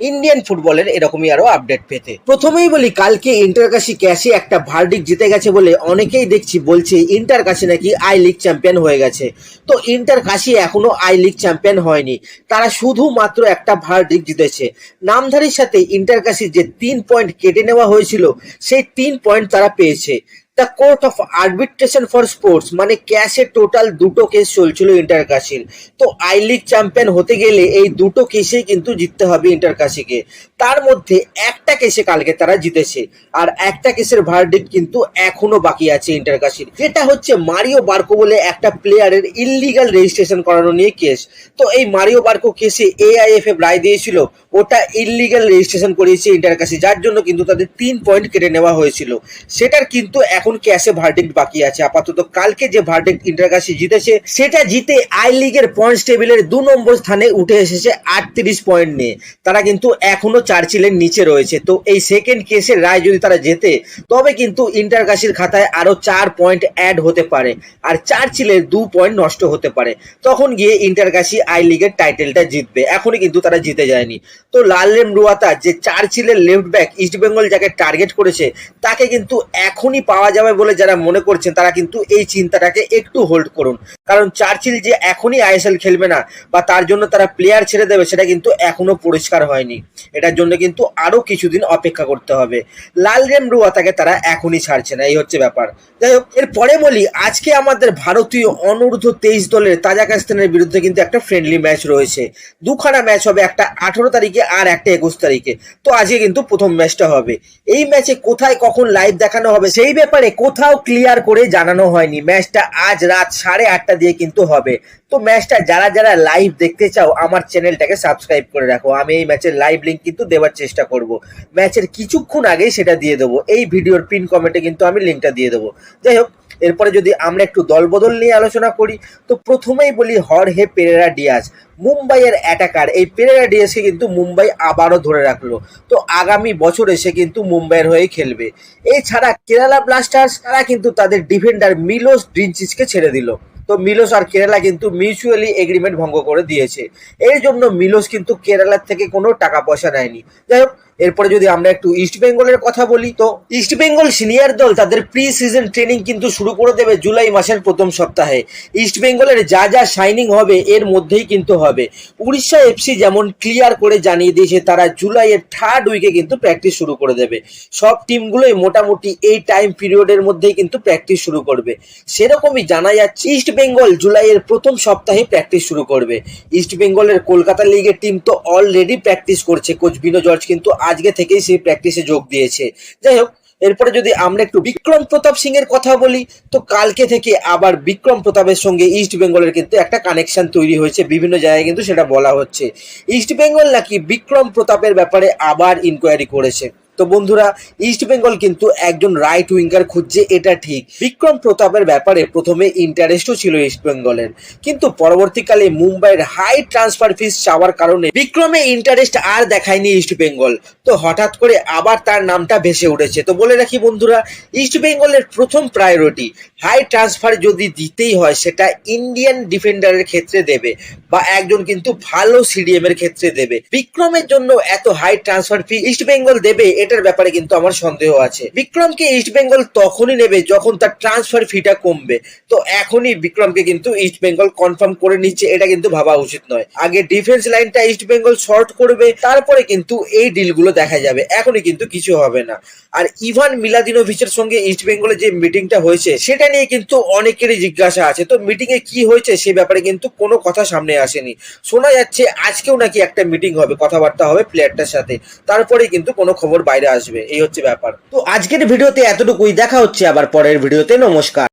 Indian ফুটবলের এরকমই আরও আপডেট পেতে। প্রথমেই বলি, কালকে ইন্টারকাশি ক্যাশে একটা ভার্ডিক জিতে গেছে বলে অনেকেই দেখছি বলছে ইন্টার কাশি নাকি আই লিগ চ্যাম্পিয়ন হয়ে গেছে। তো ইন্টার কাশি এখনও আই লিগ চ্যাম্পিয়ন হয়নি। তারা শুধুমাত্র একটা ভার্ডিক জিতেছে। নামধারীর সাথে ইন্টার কাশির যে তিন পয়েন্ট কেটে নেওয়া হয়েছিল, সেই তিন পয়েন্ট তারা পেয়েছে। The court of arbitration for sports মানে ক্যাশে টোটাল দুটো কেস চলছিল ইন্টার কাশির। তো আই লিগ চ্যাম্পিয়ন হতে গেলে এই দুটো কেসেই কিন্তু জিততে হবে ইন্টার কাশিকে। তার মধ্যে একটা কেসে কালকে তারা জিতেছে, আর একটা কেসের ভার্ডিক্ট কিন্তু এখনও বাকি আছে ইন্টার কাশির। যেটা হচ্ছে মারিও বার্কো বলে একটা প্লেয়ারের ইললিগাল রেজিস্ট্রেশন করানো নিয়ে কেস তো এই মারিও বার্কো কেসে এআইএফএফ রায় দিয়েছিল, ওটা ইললিগাল রেজিস্ট্রেশন করিয়েছে ইন্টার কাশি, যার জন্য কিন্তু তাদের তিন পয়েন্ট কেটে নেওয়া হয়েছিল। সেটার কিন্তু এখন ক্যাশে ভার্ডিক্ট বাকি আছে। আপাতত কালকে যে ভার্ডিক্ট ইন্টার কাশি জিতেছে, সেটা জিতে আই লিগের পয়েন্টস টেবিলের দু নম্বর স্থানে উঠে এসেছে আটত্রিশ পয়েন্ট নিয়ে। তারা কিন্তু এখনও চার্চিলের নিচে রয়েছে। তো এই সেকেন্ড কেসের রায় যদি তারা জেতে, তবে কিন্তু ইন্টার কাশির খাতায় আরও চার পয়েন্ট অ্যাড হতে পারে আর চার্চিলের দু পয়েন্ট নষ্ট হতে পারে। তখন গিয়ে ইন্টার কাশি আই লিগের টাইটেলটা জিতবে। এখনই কিন্তু তারা জিতে যায়নি। তো লালরেম রুয়াতা যে চার্চিলের লেফট ব্যাক ইস্ট বেঙ্গল যাকে টার্গেট করেছে, তাকে কিন্তু এখনই পাওয়া যাবে বলে যারা মনে করছেন, তারা কিন্তু এই চিন্তাটাকে একটু হোল্ড করুন। কারণ চার্চিল যে এখনই আইএসএল খেলবে না, বা তার জন্য তারা প্লেয়ার ছেড়ে দেবে, সেটা কিন্তু এখনও পরিষ্কার হয়নি। এটার জন্য কিন্তু আরও কিছুদিন অপেক্ষা করতে হবে। লালরেম রুয়াতাকে তারা এখনই ছাড়ছে না, এই হচ্ছে ব্যাপার। যাই হোক এরপরে বলি, আজকে আমাদের ভারতীয় অনূর্ধ্ব তেইশ দলের তাজাকিস্তানের বিরুদ্ধে কিন্তু একটা ফ্রেন্ডলি ম্যাচ রয়েছে। দুখানা ম্যাচ হবে একটা আঠেরো তারিখে আর একটা একুশ তারিখে। তো আজকে কিন্তু প্রথম ম্যাচটা হবে। এই ম্যাচে কোথায় কখন লাইভ দেখানো হবে, সেই ব্যাপারে কোথাও ক্লিয়ার করে জানানো হয়নি। ম্যাচটা আজ রাত সাড়ে আটটা দিয়ে কিন্তু হবে। তো ম্যাচটা যারা যারা লাইভ দেখতে চাও, আমার চ্যানেলটাকে সাবস্ক্রাইব করে রাখো। আমি এই ম্যাচের লাইভ লিঙ্ক কিন্তু দেওয়ার চেষ্টা করব। ম্যাচের কিছুক্ষণ আগেই সেটা দিয়ে দেবো। এই ভিডিওর পিন কমেন্টে কিন্তু আমি লিঙ্কটা দিয়ে দেবো। যাই হোক, এরপরে যদি আমরা একটু দলবদল নিয়ে আলোচনা করি, তো প্রথমেই বলি হর হে পেরেরা ডিয়াজ। মুম্বাইয়ের অ্যাটাকার এই পেরেরা ডিয়াজকে কিন্তু মুম্বাই আবারও ধরে রাখল। তো আগামী বছর এসে কিন্তু মুম্বাইয়ের হয়ে খেলবে। এছাড়া কেরালা ব্লাস্টার্স তারা কিন্তু তাদের ডিফেন্ডার মিলোস ড্রিনচিসকে ছেড়ে দিল। তো মিলোস আর কেরালা কিন্তু মিউচুয়ালি এগ্রিমেন্ট ভঙ্গ করে দিয়েছে। এই জন্য মিলোস কিন্তু কেরালার থেকে কোনো টাকা পয়সা নেয়নি। যাই হোক এরপরে যদি আমরা একটু ইস্ট বেঙ্গলের কথা বলি, তো ইস্ট বেঙ্গল সিনিয়র দল তাদের প্রি সিজন ট্রেনিং কিন্তু শুরু করে দেবে জুলাই মাসের প্রথম সপ্তাহে। ইস্ট বেঙ্গলের যা যা শাইনিং হবে, এর মধ্যেই কিন্তু হবে। উড়িষ্যা এফসি যেমন ক্লিয়ার করে জানিয়ে দিয়েছে, তারা জুলাইয়ের থার্ড উইকে কিন্তু প্র্যাকটিস শুরু করে দেবে। সব টিমগুলোই মোটামুটি এই টাইম পিরিয়ডের মধ্যেই কিন্তু প্র্যাকটিস শুরু করবে। সেরকমই জানা যাচ্ছে ইস্ট বেঙ্গল জুলাইয়ের প্রথম সপ্তাহে প্র্যাকটিস শুরু করবে। ইস্ট বেঙ্গলের কলকাতা লিগের টিম তো অলরেডি প্র্যাকটিস করছে। কোচ বিনো জর্জ কিন্তু আজকে থেকেই সেই প্র্যাকটিসে যোগ দিয়েছে। যাই হোক, এরপরে যদি আমরা একটু বিক্রম প্রতাপ সিং এর কথা বলি, তো কালকে থেকে আবার বিক্রম প্রতাপের সঙ্গে ইস্ট বেঙ্গলের কিন্তু একটা কানেকশন তৈরি হয়েছে, বিভিন্ন জায়গায় কিন্তু সেটা বলা হচ্ছে। ইস্ট বেঙ্গল নাকি বিক্রম প্রতাপের ব্যাপারে আবার ইনকোয়ারি করেছে। তো বন্ধুরা ইস্ট বেঙ্গল কিন্তু একজন রাইট উইঙ্গার খুঁজছে, এটা ঠিক। বিক্রম প্রতাপের ব্যাপারে প্রথমে ইন্টারেস্টও ছিল ইস্ট বেঙ্গলের কিন্তু পরবর্তীকালে মুম্বাইয়ের হাই ট্রান্সফার ফিস চাওয়ার কারণে বিক্রমে ইন্টারেস্ট আর দেখায়নি ইস্ট বেঙ্গল তো হঠাৎ করে আবার তার নামটা ভেসে উঠেছে। তো বলে রাখি বন্ধুরা ইস্ট বেঙ্গলের প্রথম প্রায়োরিটি হাই ট্রান্সফার যদি দিতেই হয়, সেটা ইন্ডিয়ান ডিফেন্ডারের ক্ষেত্রে দেবে বা একজন কিন্তু ভালো সিডিএম এর ক্ষেত্রে দেবে। বিক্রমের জন্য এত high transfer fee East Bengal দেবে এটার ব্যাপারে কিন্তু আমার সন্দেহ আছে। বিক্রমকে ইস্ট বেঙ্গল তখনই নেবে যখন তার ট্রান্সফার ফিটা কমবে। তো এখনই বিক্রমকে কিন্তু ইস্ট বেঙ্গল কনফার্ম করে নিচ্ছে, এটা কিন্তু ভাবা উচিত নয়। আগে ডিফেন্স লাইনটা ইস্ট বেঙ্গল শর্ট করবে, তারপরে কিন্তু এই ডিলগুলো দেখা যাবে। এখনই কিন্তু কিছু হবে না। আর ইভান মিলাদিনোভিচের সঙ্গে ইস্ট বেঙ্গলের যে মিটিংটা হয়েছে, সেটা নিয়ে কিন্তু অনেকেরই জিজ্ঞাসা আছে। তো মিটিং এ কি হয়েছে, সে ব্যাপারে কিন্তু কোনো কথা সামনে আসেনি। শোনা যাচ্ছে আজকেও নাকি একটা মিটিং হবে, কথাবার্তা হবে প্লেয়ারটার সাথে। তারপরে কিন্তু কোনো খবর বাইরে আসবে, এই হচ্ছে ব্যাপার। তো আজকের ভিডিওতে এতটুকুই, দেখা হচ্ছে আবার পরের ভিডিওতে, নমস্কার।